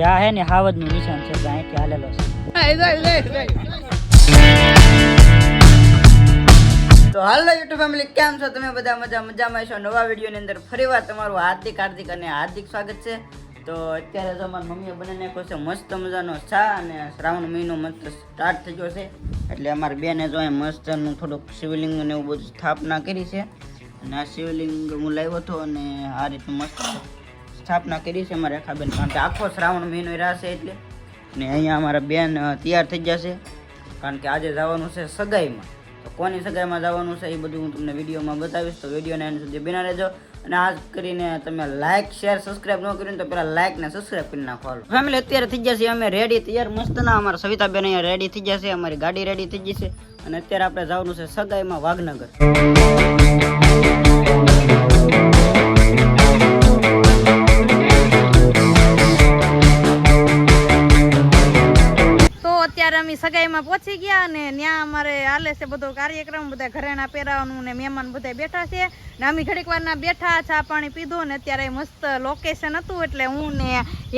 હવે હે ને હાવજનું નિશાન છે અહીંથી હાલેલો છે. તો હાલો યુટ્યુબ ફેમિલી કેમ છો? તમે બધા મજા મજામાં છો નવા વિડીયોની અંદર ફરીવાર તમારું હાર્દિક હાર્દિક અને હાર્દિક સ્વાગત છે. તો અત્યારે તો અમારી મમ્મીએ બનાવી નાખ્યો છે મસ્ત મજાનો ચા અને શ્રાવણ મહિનો મસ્ત સ્ટાર્ટ થઈ ગયો છે. એટલે અમારી બેને જો અહીં મસ્તનું થોડુંક શિવલિંગ ને એવું બધું સ્થાપના કરી છે. અને આ શિવલિંગ હું લાવ્યો હતો અને આ રીતનું મસ્ત સ્થાપના કરી છે અમારે રેખાબેન કારણ કે આખો શ્રાવણ મહિનો રહેશે એટલે. ને અહીંયા અમારા બેન તૈયાર થઈ જશે. કારણ કે આજે જવાનું છે સગાઈમાં. તો કોની સગાઈમાં જવાનું છે એ બધું હું તમને વિડીયોમાં બતાવીશ. તો વિડીયોને એની સુધી બિના રહેજો. અને આ કરીને તમે લાઇક શેર સબસ્ક્રાઇબ ન કર્યું તો પેલા લાઇક ને સબસ્ક્રાઇબ કરી નાખો. ફેમિલી અત્યારે થઈ જશે. અમે રેડી તૈયાર મસ્ત ના અમારા સવિતાબેન અહીંયા રેડી થઈ જશે. અમારી ગાડી રેડી થઈ જશે. અને અત્યારે આપણે જવાનું છે સગાઈમાં વાઘનગર. સગાઈમાં પહોંચી ગયા અને ત્યાં અમારે હાલે છે બધો કાર્યક્રમ, બધા ઘરેણા પહેરાવાનું ને મહેમાન બધા બેઠા છે. ને અમે ઘડીક વારના બેઠા, ચા પાણી પીધું ને અત્યારે મસ્ત લોકેશન હતું એટલે હું ને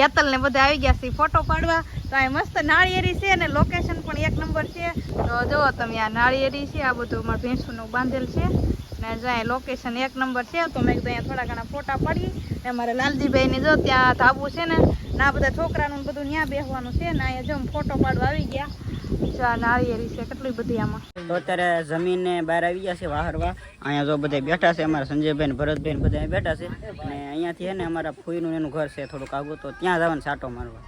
યાતલ ને બધા આવી ગયા છે ફોટો પાડવા. તો આ મસ્ત નાળિયેરી છે અને લોકેશન પણ એક નંબર છે. તો જુઓ તમે આ નાળિયેરી છે, આ બધું અમારે ભેંસુનું બાંધેલ છે. ને જ્યાં લોકેશન એક નંબર છે, તો મેં અહીંયા થોડા ઘણા ફોટા પાડી. ને અમારે લાલજીભાઈને જો ત્યાં ધાબુ છે ને, ના બધા છોકરાનું બધું ત્યાં બેસવાનું છે. ને અહીંયા જો ફોટો પાડવા આવી ગયા. નાળિયેરી છે, કેટલી બધી આમાં. તો અત્યારે જમીનને બહાર આવી છે વાહરવા. અહીંયા જો બધા બેઠા છે, અમારા સંજયભાઈ ભરતભાઈ બધા બેઠા છે. અને અહીંયાથી ને અમારા ફૂઈનું એનું ઘર છે થોડુંક આગું, તો ત્યાં જવાનું સાટો મારવા.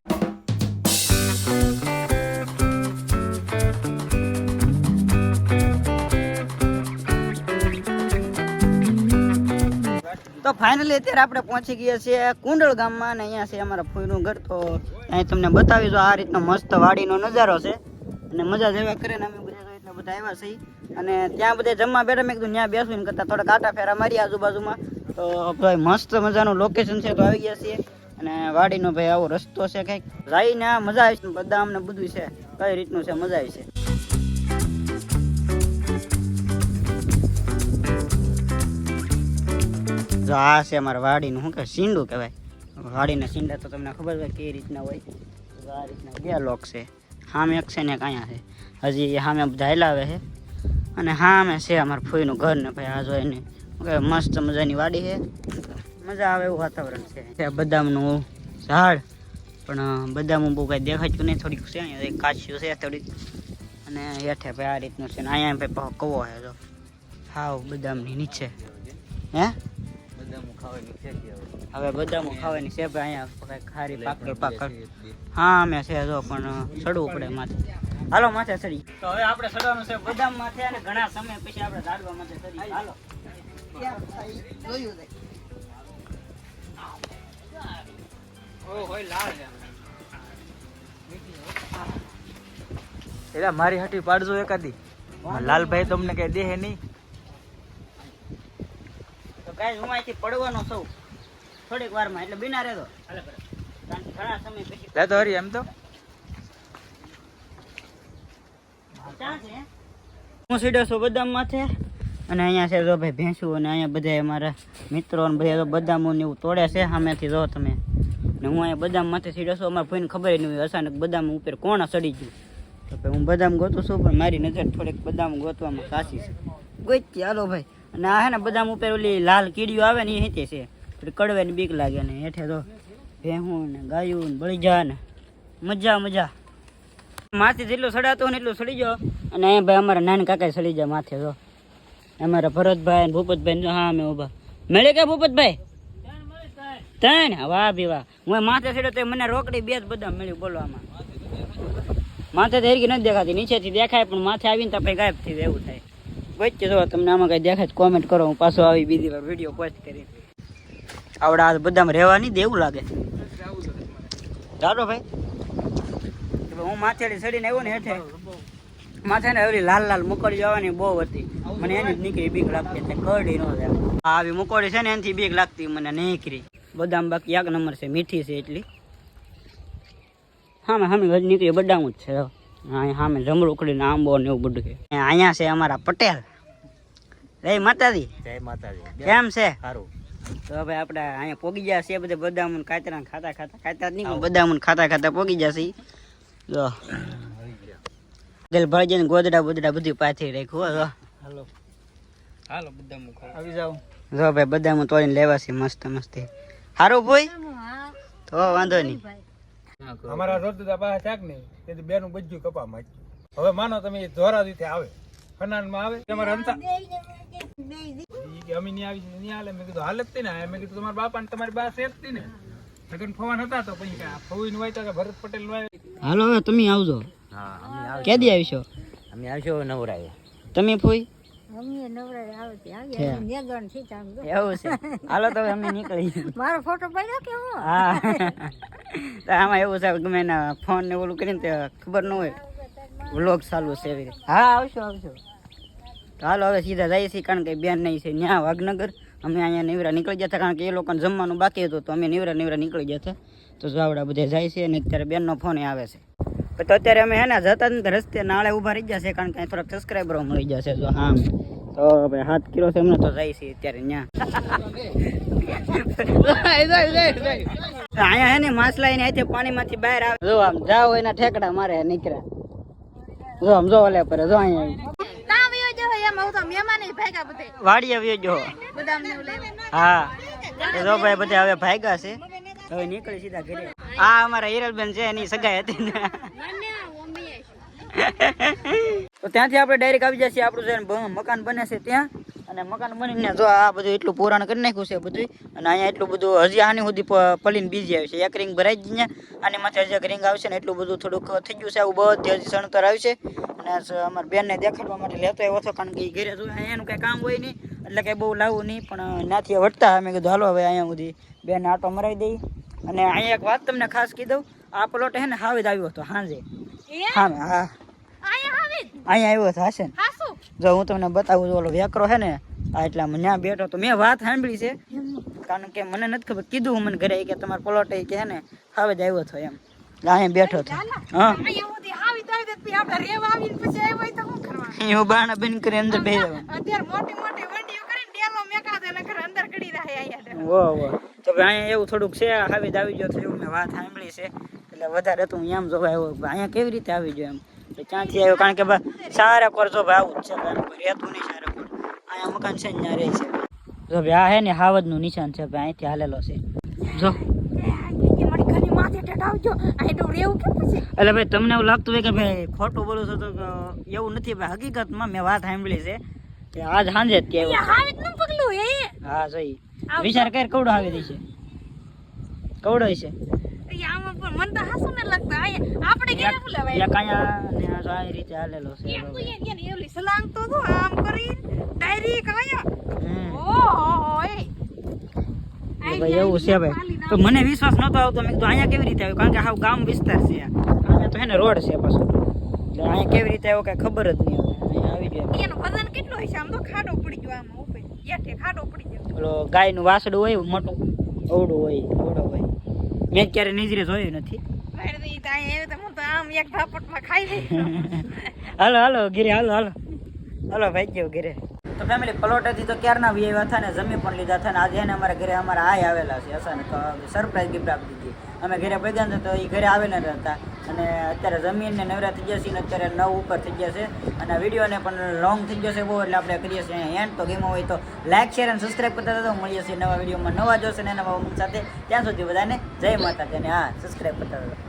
તો ફાઇનલી અત્યારે આપણે પહોંચી ગયા છીએ કુંડળ ગામમાં, અને અહીંયા છે અમારા ફૂઈનું ઘર. તો અહીં તમને બતાવી દો આ રીતનો મસ્ત વાડીનો નજારો છે. અને મજા જેવા કરે ને અમે બધા એટલે બધા આવ્યા છીએ. અને ત્યાં બધા જમવા બેઠા, મેં કીધું ત્યાં બેસું ને કરતાં થોડા કાંટા ફેરા મારી આજુબાજુમાં. તો ભાઈ મસ્ત મજાનું લોકેશન છે, તો આવી ગયા છીએ. અને વાડીનો ભાઈ આવો રસ્તો છે કંઈક. જઈને આ મજા આવી છે, બદામ ને બધું છે. કઈ રીતનું છે, મજા આવી છે. જો આ છે અમારા વાડીનું, શું કે સીંડું કહેવાય. વાડીના સીંડા તો તમને ખબર હોય કઈ રીતના હોય. આ રીતના બે લોક છે. સામે એક છે ને એક અહીંયા છે. હજી સામે બધા હેલાવે છે. અને સામે છે અમારા ફોઈનું ઘર ને ભાઈ, આ જો એને મસ્ત મજાની વાડી છે. મજા આવે એવું વાતાવરણ છે. ત્યાં બદામનું ઝાડ, પણ બદામ બહુ કાંઈ દેખાતું નહીં. થોડીક છે અહીંયા કાચ્યું છે થોડીક. અને હેઠે ભાઈ આ રીતનું છે અહીંયા ભાઈ પાક કવો છે હાવ બદામની નીચે. હે? હવે બદામો ખાવાની છે ભાઈ અહીંયા ખારી પાકડ પાકડ હા અમે છે જો પણ ચડવું પડે માથે. હાલો માથે ચડી તો હવે આપણે ચડવાનું છે બદામ માથે અને ઘણા સમય પછી આપણે ઝાડવા માથે ચડી હાલો. મારી હાટી પાડજો એકાદી. લાલભાઈ તમને કઈ દેહે નહીં. તો ગાઈસ હું અહીંથી પડવાનો છું. થોડીક વારમાં એટલે બિના રહેતો ઘણા સમય પછી. હરી એમ તો. હું સીડો છું બદામ માથે અને અહીંયા છે જો ભાઈ ભેંસું અને અહીંયા બધા અમારા મિત્રો અને બધા બદામો ને એવું તોડે છે સામેથી જો તમે. ને હું અહીંયા બદામ માથે સીડો છું અમારા ભાઈને ખબર નહીં હોય અચાનક બદામ ઉપર કોણ ચડી ગયું. તો ભાઈ હું બદામ ગોતું છું પણ મારી નજર થોડીક બદામ ગોતવામાં કાચી છે. ગોઈ હાલો ભાઈ. અને આ હે ને બદામ ઉપર ઓલી લાલ કીડીઓ આવે ને એ હેતે છે. થોડી ને બીક લાગે ને હેઠે તો ભેહું ને ગાયું ને બળીજા ને. મજા મજા. માથે જેટલું સડાતો ને એટલું સડી જાઓ અને અહીંયા ભાઈ અમારા નાના કાકા સડી જાય માથે જો અમારા ભરતભાઈ ભૂપતભાઈ હા અમે ઊભા. મળે કે ભૂપતભાઈ? ત્રણ. વાહ ભી વાહ. હું માથે સડ્યો તો મને રોકડી બે જ બધા મળ્યું બોલવામાં. માથે તો હેરકી નથી દેખાતી. નીચેથી દેખાય પણ માથે આવીને તો આપણે ગાયબ થઈ જાય એવું થાય. વચ્ચે જો તમને આમાં કંઈ દેખાય કોમેન્ટ કરો. હું પાછો આવી બીજી વાર વીડિયો પોસ્ટ કરી આવડા બધામાં રહેવા નહીં દેવું લાગે. ચાલો ભાઈ? હું માથેડી ચડીને આવ્યો ને હેઠે. માથે ને ઓલી લાલ લાલ મકોડી જવાની બહુ હતી. મને એની જ નીકળી બીક લાગતી હતી કરડી નો આ આવી મકોડી છે ને એનાથી બીક લાગતી મને નીકળી. બદામ બાકી એક નંબર છે મીઠી છે એટલી. હા મેં સામે હજી નીકળી બદામ જ છે. અહીંયા સામે જમરૂ ઉકળીને આંબો ને એવું બધું કે અહીંયા છે અમારા પટેલ. જય માતાજી. જય માતાજી. કેમ છે? સારું તો હવે આપણે અહીંયા પોગી ગયા છે બધા બદામ કાતરા ખાતા ખાતા. ખાતા જ નહીં બદામ ખાતા ખાતા પોગી જશે જો. દિલ ભરી જઈને ગોદડા બોદડા બધું પાછી રાખ્યું હો હાલો. હાલો બદામ આવી જાઓ. જો ભાઈ બદામ તોડીને લેવા છે મસ્ત મસ્ત. સારું ભાઈ? તો વાંધો નહીં. અમારા રોજદાદા પાસે થાક ને તેથી બેનું બધું કપા માં હવે માનો તમે એ ધોરા રીતે આવે. ફનાનમાં આવે. તમારા કે અમે નહીં આવી નહીં હાલે. મેં કીધું હાલત ને મેં કીધું તમારા બાપા ને તમારી બા સેફ હતી ને લગન ફવાન હતા તો પછી કે ફવી નું વાયતા કે ભરત પટેલનું હાલો હવે તમે આવજો. હા અમે કેદી આવીશો? અમે આવશો નવરાએ. તમે ફોઈ? અમે નવરાએ આવે છે. આવી છે. અમે છે આમ જો. એવું છે. હાલો તો અમે નીકળી મારો ફોટો પડ્યો કે હું? હા. આમાં એવું છે ગમે ફોન ને ઓલું કરીને તે ખબર ન હોય. વ્લોગ ચાલુ છે એવી રીતે. હા આવશો આવશો. તો હાલો હવે સીધા જઈએ છીએ કારણ કે બેન નહીં છે ત્યાં વાગનગર અમે અહીંયા નિવરા નીકળી જતા કારણ કે એ લોકોને જમવાનું બાકી હતું તો અમે નિવરા નિવરા નીકળી જતા તો જાવડા બધા જાય છે અને અત્યારે બેનનો ફોન આવે છે. તો અત્યારે અમે એના જતા ને રસ્તે નાળે ઊભા રહી જશે કારણ કે થોડાક સબસ્ક્રાઈબરો મળી જશે જો હા તો ભાઈ હાથ કિલો છે એમને તો જાય છે અત્યારે ત્યાં અહીંયા હે ને માછલા એને અહીંથી પાણીમાંથી બહાર આવે. જો આમ જાઓ એના ઠેકડા મારે નીકળ્યા. જો આમ જો ઓલે પર જો અહીંયા તા વયો જો એમ આવું તો મહેમાન ભાગ્યા બધે. વાડીએ આવ્યો જો હા. તો જો ભાઈ બધા હવે ભાગ્યા છે. હવે નીકળી સીધા ઘરે. આ અમારા હિરલબેન છે એની સગાઈ હતી તો ત્યાંથી આપણે ડાયરેક્ટ આવી જશે આપણું જે મકાન બને છે ત્યાં. અને મકાન બનીને જો આ બધું એટલું પુરાણ કરી નાખ્યું છે બધું અને અહીંયા એટલું બધું હજી આની સુધી પલીને બીજી આવી છે. એક રિંગ ભરાઈ જ ને આની માથે હજી એક રિંગ આવશે ને એટલું બધું થોડુંક થઈ ગયું છે. આવું બધી હજી સણતર આવશે અને અમારે બેનને દેખાડવા માટે લેતો આવ્યો હતો કારણ કે ઈ ઘરે જો કંઈ કામ હોય નહીં એટલે કંઈ બહુ લાવવું નહીં પણ નાથી વટતા મેં કીધું હાલો હવે અહીંયા સુધી બેન આટો મરાવી દઈ. અને અહીંયા એક વાત તમને ખાસ કીધું આ પ્લોટ હે ને હાવેદ આવ્યો હતો હાંજે. હા હા. અહીંયા આવ્યો હતો હશે ને? જો હું તમને બતાવું છું ઓલો વેકરો છે ને આ એટલા મને ત્યાં બેઠો તો મેં વાત સાંભળી છે કારણ કે મને નથી ખબર કીધું મને ઘરે કે તમારો પ્લોટ એ કે હે ને હાવેદ આવ્યો હતો એમ. અહીંયા બેઠો હતો. હા પછી આપણે રેવા આવીને પછી આવ્યો હોય તો શું કરવાનું? હું બાણા બેન કરી અંદર બે અત્યારે મોટી મોટી વંડીઓ કરીને ડેલો મેકા દે નકર અંદર કડી રહે અહીંયા વો વો તો ભાઈ અહીંયા એવું થોડુંક છે જ આવી ગયો તો એવું મેં વાત સાંભળી છે. એટલે વધારે હું એમ જોવા આવ્યો. અહીંયા કેવી રીતે આવી ગયો એમ? તો ક્યાંથી આવ્યો? કારણ કે ભાઈ સારા કોર જો ભાઈ આવું જ છે ભાઈ. રહેતું નહીં સારા કોર. અહીંયા મકાન છે ત્યાં રહે છે. જો ભાઈ આ હે ને હાવજનું નિશાન છે ભાઈ. અહીંથી હાલેલો છે. જો. કે પછી? એટલે ભાઈ તમને એવું લાગતું હોય કે ભાઈ ખોટું બોલું છો તો એવું નથી ભાઈ હકીકતમાં મેં વાત સાંભળી છે કે આજ સાંજે જ ત્યાં અહીંયા હાવી જ પગલું એ હા સહી. વિચાર કર કવડો આવી દે છે? કવડો છે આમાં પણ મન તો હાસુ ને લાગતા. આપણે ક્યારે બોલાવાય ને આ રીતે હાલેલો છે એમ તો યાર યાર સલાંગ તો તો આમ કરી ડાયરેક્ટ કાયા. ઓહો એ. તો ભાઈ એવું છે ભાઈ. તો મને વિશ્વાસ નતો આવતો. મેં કીધું અહીંયા કેવી રીતે આવ્યું? કારણ કે હાવ ગામ વિસ્તાર છે. અહીંયા તો હે ને રોડ છે પાછો. એટલે અહીંયા કેવી રીતે આવ્યો કઈ ખબર જ નહીં હવે. આવી જાય એનું વજન કેટલું છે? આમ તો ખાડો પડી ગયો આમાં ઉપર યાઠે ખાડો પડી ગયો. ઓલો ગાયનું વાસડું હોય મોટું અવડું હોય અવડો હોય. મેં ક્યારે નજરે જોયું નથી. તો તો તો હાલો હાલો ગીરે હાલો હાલો. હાલો ભાઈ ગયો ઘરે. તો ફેમિલી પ્લોટ હતી તો ક્યારના વી હતા ને જમી પણ લીધા હતા ને આજે એને અમારા ઘરે અમારા આય આવેલા છે અચાનક સરપ્રાઈઝ ગિફ્ટ આપી દીધી. અમે ઘરે પગ્યા ને તો એ ઘરે આવેલા હતા. અને અત્યારે જમીન ને નવરા થઈ જશે ને અત્યારે નવ ઉપર થઈ જશે અને વિડીયોને પણ લોંગ થઈ જશે બહુ, એટલે આપણે કરીએ છીએ એન્ડ તો ગેમો હોય તો લાઇક શેર અને સબસ્ક્રાઈબ કરતા તો મળીએ છીએ નવા વિડીયોમાં નવા જોશે ને નવા સાથે. ત્યાં સુધી બધાને જય માતા અને હા સબસ્ક્રાઈબ કરતા હતા